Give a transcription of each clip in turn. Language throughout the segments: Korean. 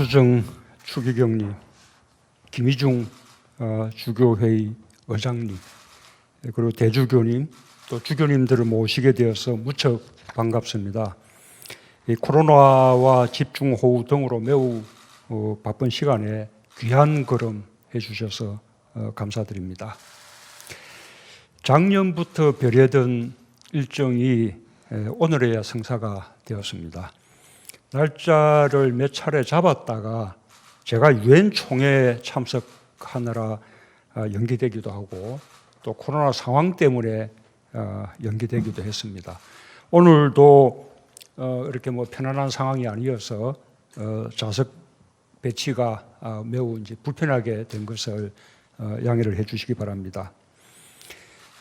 김수정 추기경님, 김희중 어, 주교회의 의장님, 그리고 대주교님, 또 주교님들을 모시게 되어서 무척 반갑습니다. 이 코로나와 집중호우 등으로 매우 어, 바쁜 시간에 귀한 걸음 해주셔서 어, 감사드립니다. 작년부터 별예던 일정이 에, 오늘에야 성사가 되었습니다. 날짜를 몇 차례 잡았다가 제가 유엔 총회 참석하느라 아, 연기되기도 하고 또 코로나 상황 때문에 아, 연기되기도 했습니다. 오늘도 어, 이렇게 뭐 편안한 상황이 아니어서 어, 좌석 배치가 아, 매우 이제 불편하게 된 것을 어, 양해를 해주시기 바랍니다.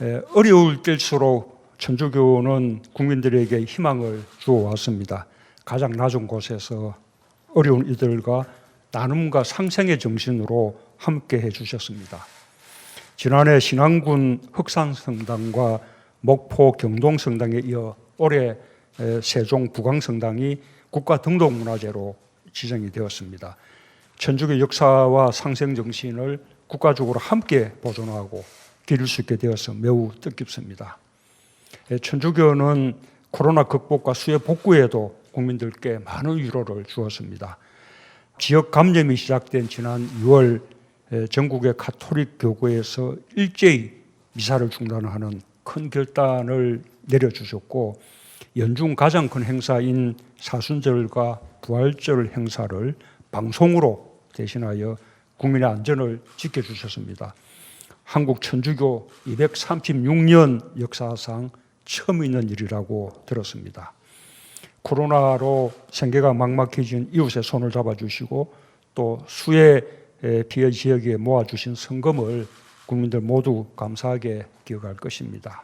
에, 어려울 때일수록 천주교는 국민들에게 희망을 주어 왔습니다. 가장 낮은 곳에서 어려운 이들과 나눔과 상생의 정신으로 함께 해 주셨습니다. 지난해 신안군 흑산성당과 목포 경동성당에 이어 올해 세종 부광성당이 국가 등록문화재로 지정이 되었습니다. 천주교 역사와 상생 정신을 국가적으로 함께 보존하고 기릴 수 있게 되어서 매우 뜻깊습니다. 천주교는 코로나 극복과 수해 복구에도 국민들께 많은 위로를 주었습니다. 지역 감염이 시작된 지난 6월 전국의 가톨릭 교구에서 일제히 미사를 중단하는 큰 결단을 내려주셨고 연중 가장 큰 행사인 사순절과 부활절 행사를 방송으로 대신하여 국민의 안전을 지켜주셨습니다. 한국 천주교 236년 역사상 처음 있는 일이라고 들었습니다. 코로나로 생계가 막막해진 이웃의 손을 잡아주시고 또 수해 피해 지역에 모아주신 성금을 국민들 모두 감사하게 기억할 것입니다.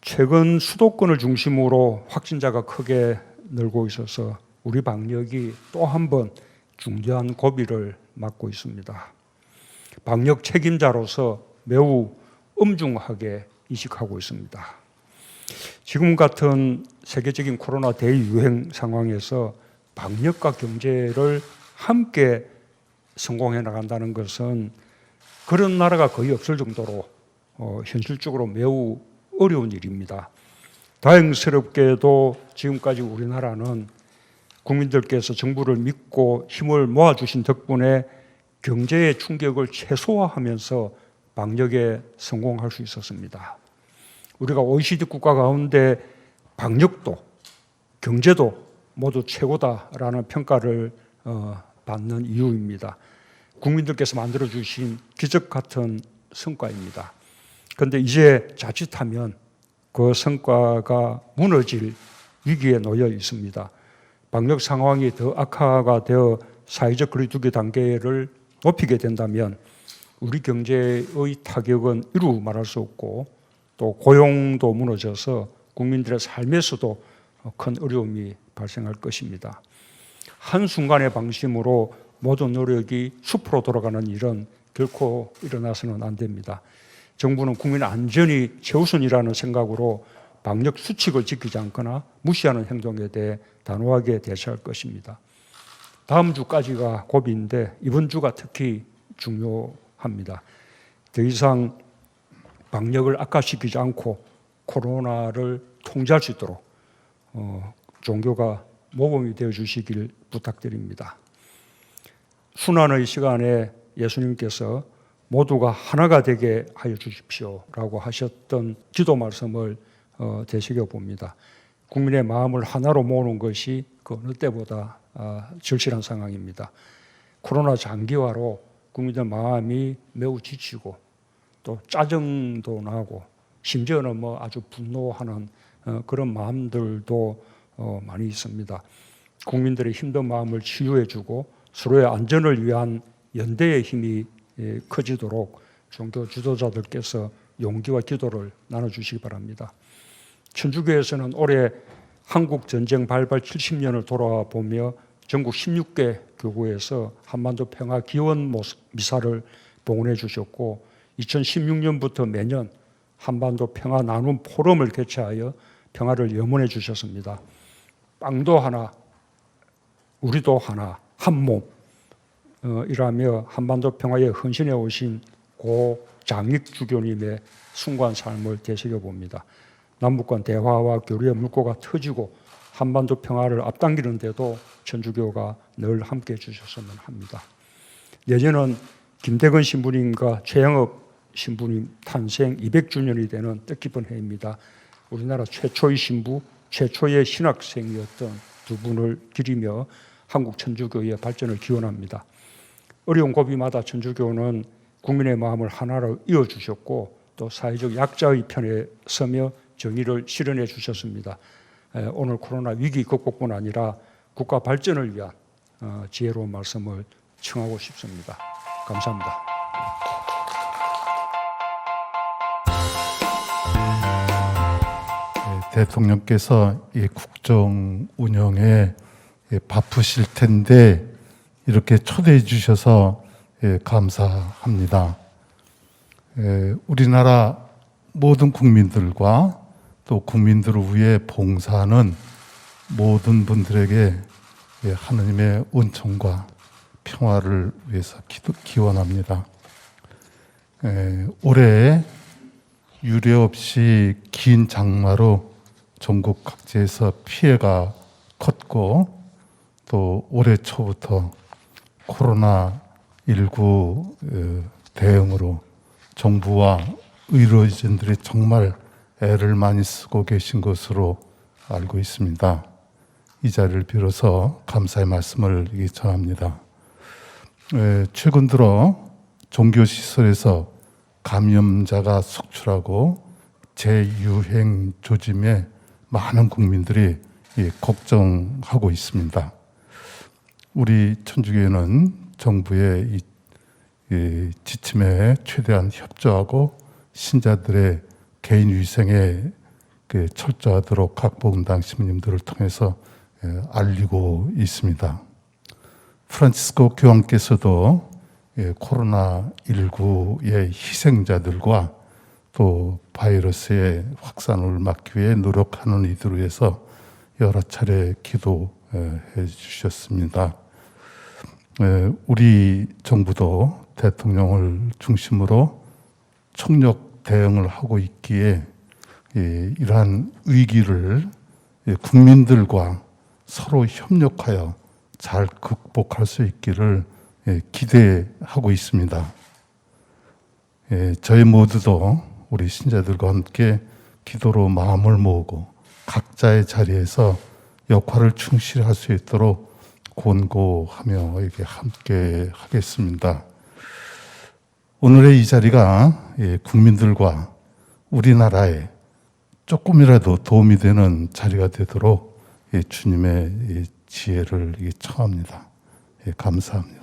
최근 수도권을 중심으로 확진자가 크게 늘고 있어서 우리 방역이 또 한 번 중대한 고비를 맞고 있습니다. 방역 책임자로서 매우 엄중하게 인식하고 있습니다. 지금 같은 세계적인 코로나 대유행 상황에서 방역과 경제를 함께 성공해 나간다는 것은 그런 나라가 거의 없을 정도로 어, 현실적으로 매우 어려운 일입니다. 다행스럽게도 지금까지 우리나라는 국민들께서 정부를 믿고 힘을 모아주신 덕분에 경제의 충격을 최소화하면서 방역에 성공할 수 있었습니다. 우리가 OECD 국가 가운데 방역도 경제도 모두 최고다라는 평가를 어, 받는 이유입니다. 국민들께서 만들어 주신 기적 같은 성과입니다. 그런데 이제 자칫하면 그 성과가 무너질 위기에 놓여 있습니다. 방역 상황이 더 악화가 되어 사회적 거리두기 단계를 높이게 된다면 우리 경제의 타격은 이루 말할 수 없고 또 고용도 무너져서 국민들의 삶에서도 큰 어려움이 발생할 것입니다. 한순간의 방심으로 모든 노력이 숲으로 돌아가는 일은 결코 일어나서는 안 됩니다. 정부는 국민 안전이 최우선이라는 생각으로 방역 수칙을 지키지 않거나 무시하는 행동에 대해 단호하게 대처할 것입니다. 다음 주까지가 고비인데 이번 주가 특히 중요합니다. 더 이상 방역을 악화시키지 않고 코로나를 통제할 수 있도록 어, 종교가 모범이 되어 주시길 부탁드립니다. 순환의 시간에 예수님께서 모두가 하나가 되게 하여 주십시오라고 하셨던 기도 말씀을 어, 되새겨 봅니다. 국민의 마음을 하나로 모으는 것이 그 어느 때보다 아, 절실한 상황입니다. 코로나 장기화로 국민들 마음이 매우 지치고 또 짜증도 나고 심지어는 뭐 아주 분노하는 어, 그런 마음들도 어, 많이 있습니다. 국민들의 힘든 마음을 치유해주고 서로의 안전을 위한 연대의 힘이 예, 커지도록 종교 지도자들께서 용기와 기도를 나눠주시기 바랍니다. 천주교에서는 올해 한국 전쟁 발발 70년을 돌아보며 전국 16개 교구에서 한반도 평화 기원 미사를 봉헌해 주셨고 2016년부터 매년 한반도 평화 나눔 포럼을 개최하여 평화를 염원해 주셨습니다. 빵도 하나, 우리도 하나, 한 몸이라며 한반도 평화에 헌신해 오신 고 장익 주교님의 숭고한 삶을 되새겨 봅니다. 남북 간 대화와 교류의 물꼬가 터지고 한반도 평화를 앞당기는데도 천주교가 늘 함께 해 주셨으면 합니다. 예전은 김대건 신부님과 최영업 신부님 탄생 200주년이 되는 뜻깊은 해입니다. 우리나라 최초의 신부, 최초의 신학생이었던 두 분을 기리며 한국 천주교의 발전을 기원합니다. 어려운 고비마다 천주교는 국민의 마음을 하나로 이어 주셨고 또 사회적 약자의 편에 서며 정의를 실현해 주셨습니다. 에, 오늘 코로나 위기 극복뿐 아니라 국가 발전을 위한 어, 지혜로운 말씀을 청하고 싶습니다. 감사합니다. 대통령께서 이 국정 운영에 예, 바쁘실 텐데 이렇게 초대해 주셔서 예, 감사합니다. 예, 우리나라 모든 국민들과 또 국민들을 위해 봉사하는 모든 분들에게 예, 하나님의 은총과 평화를 위해서 기원합니다. 예, 올해 유례 없이 긴 장마로 전국 각지에서 피해가 컸고 또 올해 초부터 코로나 19 어, 대응으로 정부와 의료진들이 정말 애를 많이 쓰고 계신 것으로 알고 있습니다. 이 자리를 빌어서 감사의 말씀을 전합니다. 에, 최근 들어 종교 시설에서 감염자가 속출하고 재유행 조짐에 많은 국민들이 예, 걱정하고 있습니다. 우리 천주교회는 정부의 이, 이 지침에 최대한 협조하고 신자들의 개인 위생에 그 철저하도록 각 복음당 신부님들을 통해서 예, 알리고 있습니다. 프란치스코 교황께서도 예, 코로나 19의 희생자들과 또 바이러스의 확산을 막기 위해 노력하는 이들을 위해서 여러 차례 기도해 주셨습니다. 에, 우리 정부도 대통령을 중심으로 총력 대응을 하고 있기에 예, 이러한 위기를 예, 국민들과 서로 협력하여 잘 극복할 수 있기를 예, 기대하고 있습니다. 예, 저희 모두도 우리 신자들과 함께 기도로 마음을 모으고 각자의 자리에서 역할을 충실히 할 수 있도록 권고하며 이렇게 함께 하겠습니다. 오늘의 이 자리가 예, 국민들과 우리나라에 조금이라도 도움이 되는 자리가 되도록 예, 주님의 이 지혜를 이 청합니다. 예, 감사합니다.